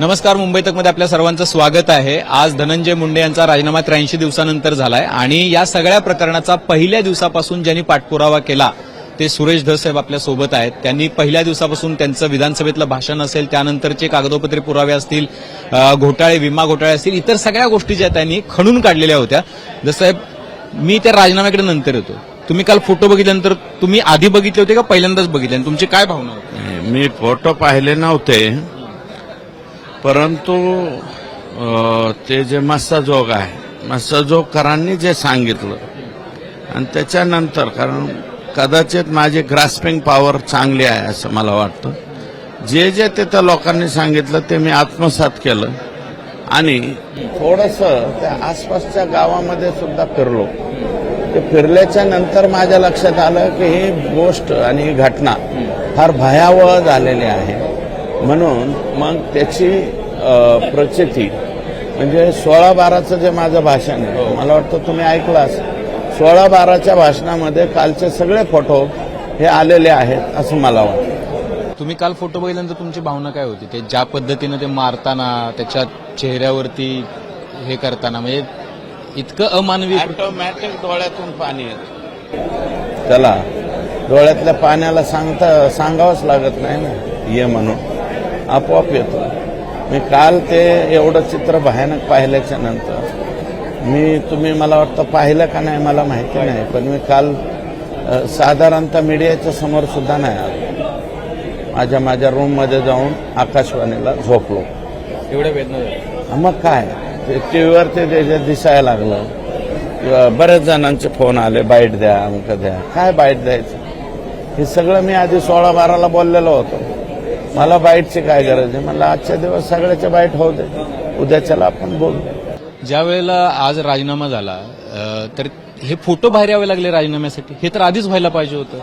नमस्कार मुंबई तकमध्ये आपल्या सर्वांचं स्वागत आहे. आज धनंजय मुंडे यांचा राजीनामा त्र्याऐंशी दिवसानंतर झालाय आणि या सगळ्या प्रकरणाचा पहिल्या दिवसापासून ज्यांनी पाठपुरावा केला ते सुरेश धसाहेब आपल्यासोबत आहेत. त्यांनी पहिल्या दिवसापासून त्यांचं विधानसभेतलं भाषण असेल त्यानंतरचे कागदोपत्री पुरावे असतील घोटाळे विमा घोटाळे असतील इतर सगळ्या गोष्टी ज्या त्यांनी खणून काढलेल्या होत्या. जसं मी त्या राजीनाम्याकडे नंतर येतो. तुम्ही काल फोटो बघितल्यानंतर तुम्ही आधी बघितले होते का पहिल्यांदाच बघितले? आणि तुमची काय भावना होती? मी फोटो पाहिले नव्हते. परंतु ते जे मस्ताजोग आहे मस्ताजोगकरांनी जे सांगितलं आणि त्याच्यानंतर कारण कदाचित माझी ग्रास्पिंग पॉवर चांगली आहे असं मला वाटतं. जे जे तिथं लोकांनी सांगितलं ते मी आत्मसात केलं. आणि थोडस त्या आसपासच्या गावामध्ये सुद्धा फिरलो. ते फिरल्याच्या नंतर माझ्या लक्षात आलं की ही गोष्ट आणि ही घटना फार भयावह झालेली आहे. म्हणून मग त्याची प्रचिती म्हणजे सोळा बाराचं जे माझं भाषण आहे मला वाटतं तुम्ही ऐकलं असेल. सोळा बाराच्या भाषणामध्ये कालचे सगळे फोटो हे आलेले आहेत असं मला वाटतं. तुम्ही काल फोटो बघितल्यानंतर तुमची भावना काय होती? ते ज्या पद्धतीनं ते मारताना त्याच्या चेहऱ्यावरती हे करताना म्हणजे इतकं अमानवी ऑटोमॅटिक डोळ्यातून पाणी येतं. त्याला डोळ्यातल्या पाण्याला सांगता सांगावंच लागत नाही ना? ये म्हणून. आपोआप येतो. मी काल ते एवढं चित्र भयानक पाहिल्याच्या नंतर मी तुम्ही मला वाटतं पाहिलं का नाही मला माहिती नाही पण मी काल साधारणतः मीडियाच्या समोर सुद्धा नाही आलो. माझ्या माझ्या रूममध्ये जाऊन आकाशवाणीला झोपलो. एवढ्या वेदना. मग काय? टीव्हीवर ते त्याच्यात दिसायला लागलं. किंवा बऱ्याच जणांचे फोन आले बाईट द्या अमुक द्या. काय बाईट द्यायचं? हे सगळं मी आधी सोळा बाराला बोललेलो होतो. मला बाईटची काय गरज आहे? मला आजच्या दिवस सगळ्याच्या बाईट होऊ दे. उद्याच्याला आपण बोलू. ज्या वेळेला आज राजीनामा झाला तर हे फोटो बाहेर यावे लागले राजीनाम्यासाठी? हे तर आधीच व्हायला पाहिजे होतं.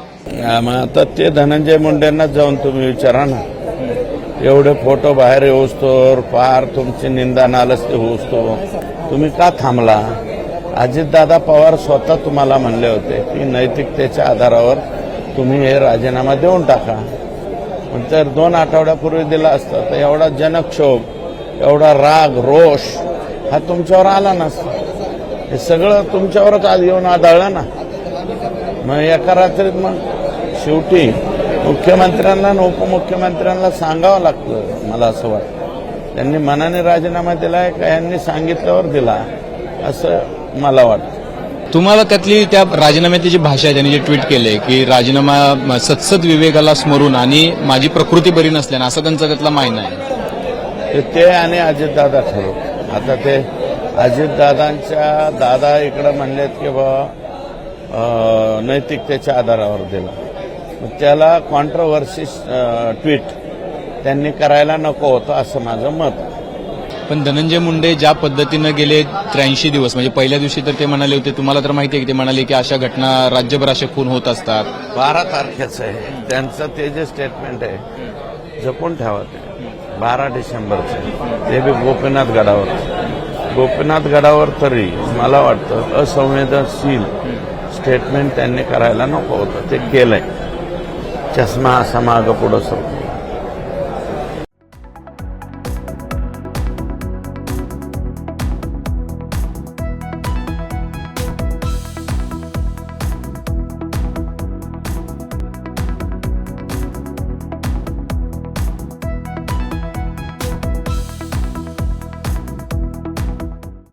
आता ते धनंजय मुंडेंनाच जाऊन तुम्ही विचारा ना. एवढे फोटो बाहेर येऊस्तोर फार तुमची निंदा नालस्ती होऊस्तो तुम्ही का थांबला? अजितदादा पवार स्वतः तुम्हाला म्हणले होते की नैतिकतेच्या आधारावर तुम्ही हे राजीनामा देऊन टाका. पण दोन आठवड्यापूर्वी दिला असता तर एवढा जनक्षोभ एवढा राग रोष हा तुमच्यावर आला नसता. हे सगळं तुमच्यावरच आज येऊन आदळलं ना. मग एका रात्रीत मग शेवटी मुख्यमंत्र्यांना आणि उपमुख्यमंत्र्यांना सांगावं लागतं मला असं वाटतं. त्यांनी मनाने राजीनामा दिलाय का? यांनी सांगितल्यावर दिला असं मला वाटतं. तुम्हाला त्यातली त्या राजीनाम्यातली जी भाषा आहे त्यांनी जे ट्विट केले की राजीनामा सत्सद विवेकाला स्मरून आणि माझी प्रकृती बरी नसल्याने असं त्यांचा त्यातला मायना आहे. ते ते आणि अजितदादा ठरव. आता ते अजितदादांच्या दादा इकडं म्हणलेत की बा नैतिकतेच्या आधारावर दिला. मग त्याला कॉन्ट्रोवर्सी ट्विट त्यांनी करायला नको होतं असं माझं मत. आहे. पण धनंजय मुंडे ज्या पद्धतीनं गेले त्र्याऐंशी दिवस म्हणजे पहिल्या दिवशी तर ते म्हणाले होते तुम्हाला तर माहिती आहे की ते म्हणाले की अशा घटना राज्यभर असे खून होत असतात. बारा तारखेचं आहे. त्यांचं ते जे स्टेटमेंट आहे जपून ठेवा ते. बारा डिसेंबरचं ते बी गोपीनाथ गडावर. गोपीनाथ गडावर तरी मला वाटतं असंवेदनशील स्टेटमेंट त्यांनी करायला नको होतं. ते केलंय. चष्मा असा मागं पुढं सर.